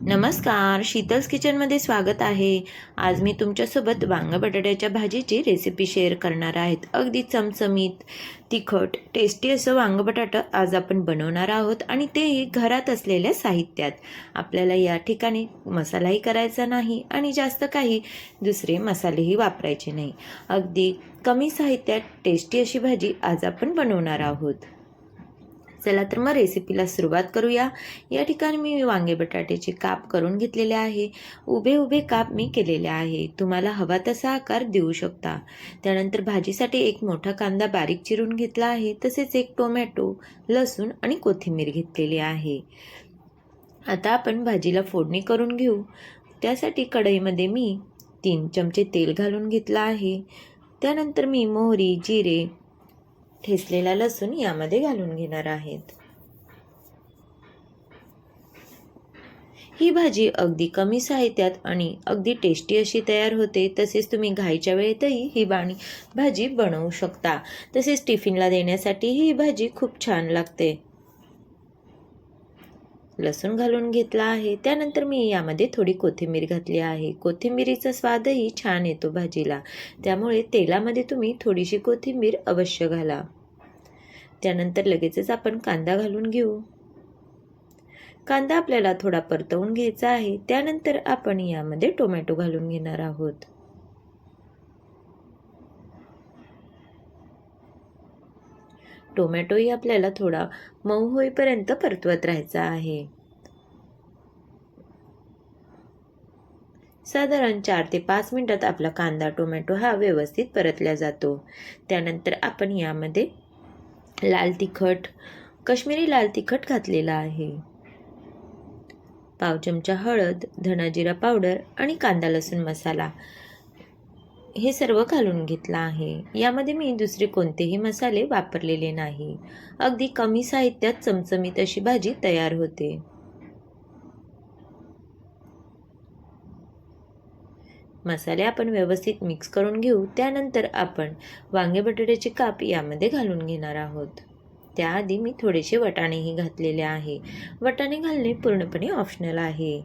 नमस्कार शीतल्स किचनमध्ये स्वागत आहे. आज मी तुमच्यासोबत वांग बटाट्याच्या भाजीची रेसिपी शेअर करणार आहेत. अगदी चमचमीत तिखट टेस्टी असं वांग बटाटा आज आपण बनवणार आहोत आणि तेही घरात असलेल्या साहित्यात. आपल्याला या ठिकाणी मसालाही करायचा नाही आणि जास्त काही दुसरे मसालेही वापरायचे नाही. अगदी कमी साहित्यात टेस्टी अशी भाजी आज आपण बनवणार आहोत. चला तर मग रेसिपीला सुरुवात करूया. या ठिकाणी मी वांगे बटाट्याचे काप करून घेतलेले आहे. उभे उभे काप मी केलेले आहे. तुम्हाला हवा तसा आकार देऊ शकता. त्यानंतर भाजीसाठी एक मोठा कांदा बारीक चिरून घेतला आहे. तसेच एक टोमॅटो लसूण आणि कोथिंबीर घेतलेली आहे. आता आपण भाजीला फोडणी करून घेऊ. त्यासाठी कढईमध्ये मी तीन चमचे तेल घालून घेतलं आहे. त्यानंतर मी मोहरी जिरे ठेचलेला लसूण यामध्ये घालून घेणार आहेत. ही भाजी अगदी कमी साहित्यात आणि अगदी टेस्टी अशी तयार होते तसेच तुम्ही घाईच्या वेळेतही ही बाणी भाजी बनवू शकता. तसेच टिफिनला देण्यासाठी ही भाजी खूप छान लागते. लसूण घालून घेतला आहे. त्यानंतर मी यामध्ये थोडी कोथिंबीर घातली आहे. कोथिंबीरीचा स्वादही छान येतो भाजीला. त्यामुळे तेलामध्ये तुम्ही थोडीशी कोथिंबीर अवश्य घाला. त्यानंतर लगेचच आपण कांदा घालून घेऊ. कांदा आपल्याला थोडा परतवून घ्यायचा आहे. त्यानंतर आपण यामध्ये टोमॅटो घालून घेणार आहोत. टोमॅटोही आपल्याला थोडा मऊ होईपर्यंत परतवत राहायचा आहे. साधारण चार ते पाच मिनिटात आपला कांदा टोमॅटो हा व्यवस्थित परतला जातो. त्यानंतर आपण यामध्ये लाल तिखट कश्मीरी लाल तिखट घातलेला आहे. पाव चमचा हळद धनाजिरा पावडर आणि कांदा लसूण मसाला. हे सर्व घालून घेतलं आहे. यामध्ये मी दुसरे कोणतेही मसाले वापरलेले नाही. अगदी कमी साहित्यात चमचमीत अशी भाजी तयार होते. मसाले आपण व्यवस्थित मिक्स करून घेऊ. त्यानंतर आपण वांगे बटाट्याचे काप यामध्ये घालून घेणार आहोत. त्याआधी मी थोडेसे वटाणेही घातलेले आहे. वटाणे घालणे पूर्णपणे ऑप्शनल आहे.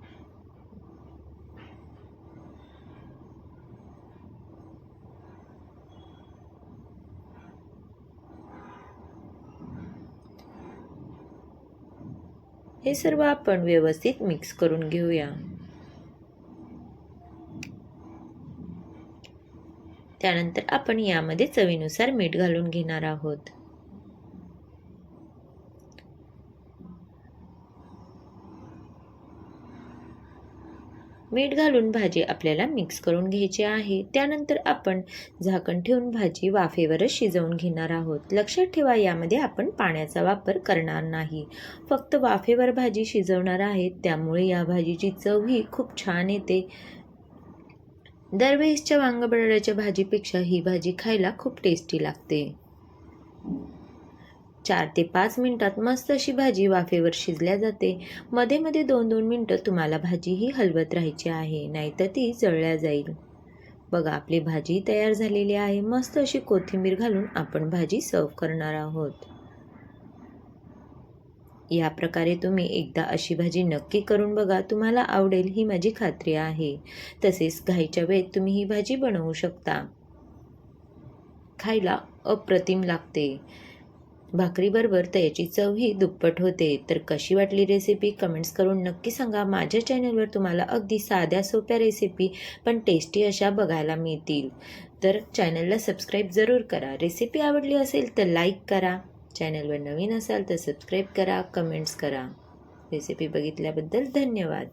हे सर्व आपण व्यवस्थित मिक्स करून घेऊया. त्यानंतर आपण यामध्ये चवीनुसार मीठ घालून घेणार आहोत. मीठ घालून भाजी आपल्याला मिक्स करून घ्यायची आहे. त्यानंतर आपण झाकण ठेवून भाजी वाफेवरच शिजवून घेणार आहोत. लक्षात ठेवा यामध्ये आपण पाण्याचा वापर करणार नाही. फक्त वाफेवर भाजी शिजवणार आहे. त्यामुळे या भाजीची चवही खूप छान येते. दरवेळेसच्या वांग भाजीपेक्षा ही भाजी खायला खूप टेस्टी लागते. चार ते पाच मिनटात मस्त अशी भाजी वाफेवर शिजल्या जाते. मध्ये मध्ये दोन दोन मिनटं तुम्हाला भाजी ही हलवत राहायची आहे नाहीतर ती जळल्या जाईल. बघा आपली भाजी तयार झालेली आहे. मस्त अशी कोथिंबीर घालून आपण भाजी सर्व करणार आहोत. या प्रकारे तुम्ही एकदा अशी भाजी नक्की करून बघा. तुम्हाला आवडेल ही माझी खात्री आहे. तसेच घाईच्या वेळेत तुम्ही ही भाजी बनवू शकता. खायला अप्रतिम लागते. भाकरीबरोबर तर याची चवही दुप्पट होते. तर कशी वाटली रेसिपी कमेंट्स करून नक्की सांगा. माझ्या चॅनलवर तुम्हाला अगदी साध्या सोप्या रेसिपी पण टेस्टी अशा बघायला मिळतील. तर चॅनलला सबस्क्राईब जरूर करा. रेसिपी आवडली असेल तर लाईक करा. चॅनलवर नवीन असाल तर सबस्क्राईब करा. कमेंट्स करा. रेसिपी बघितल्याबद्दल धन्यवाद.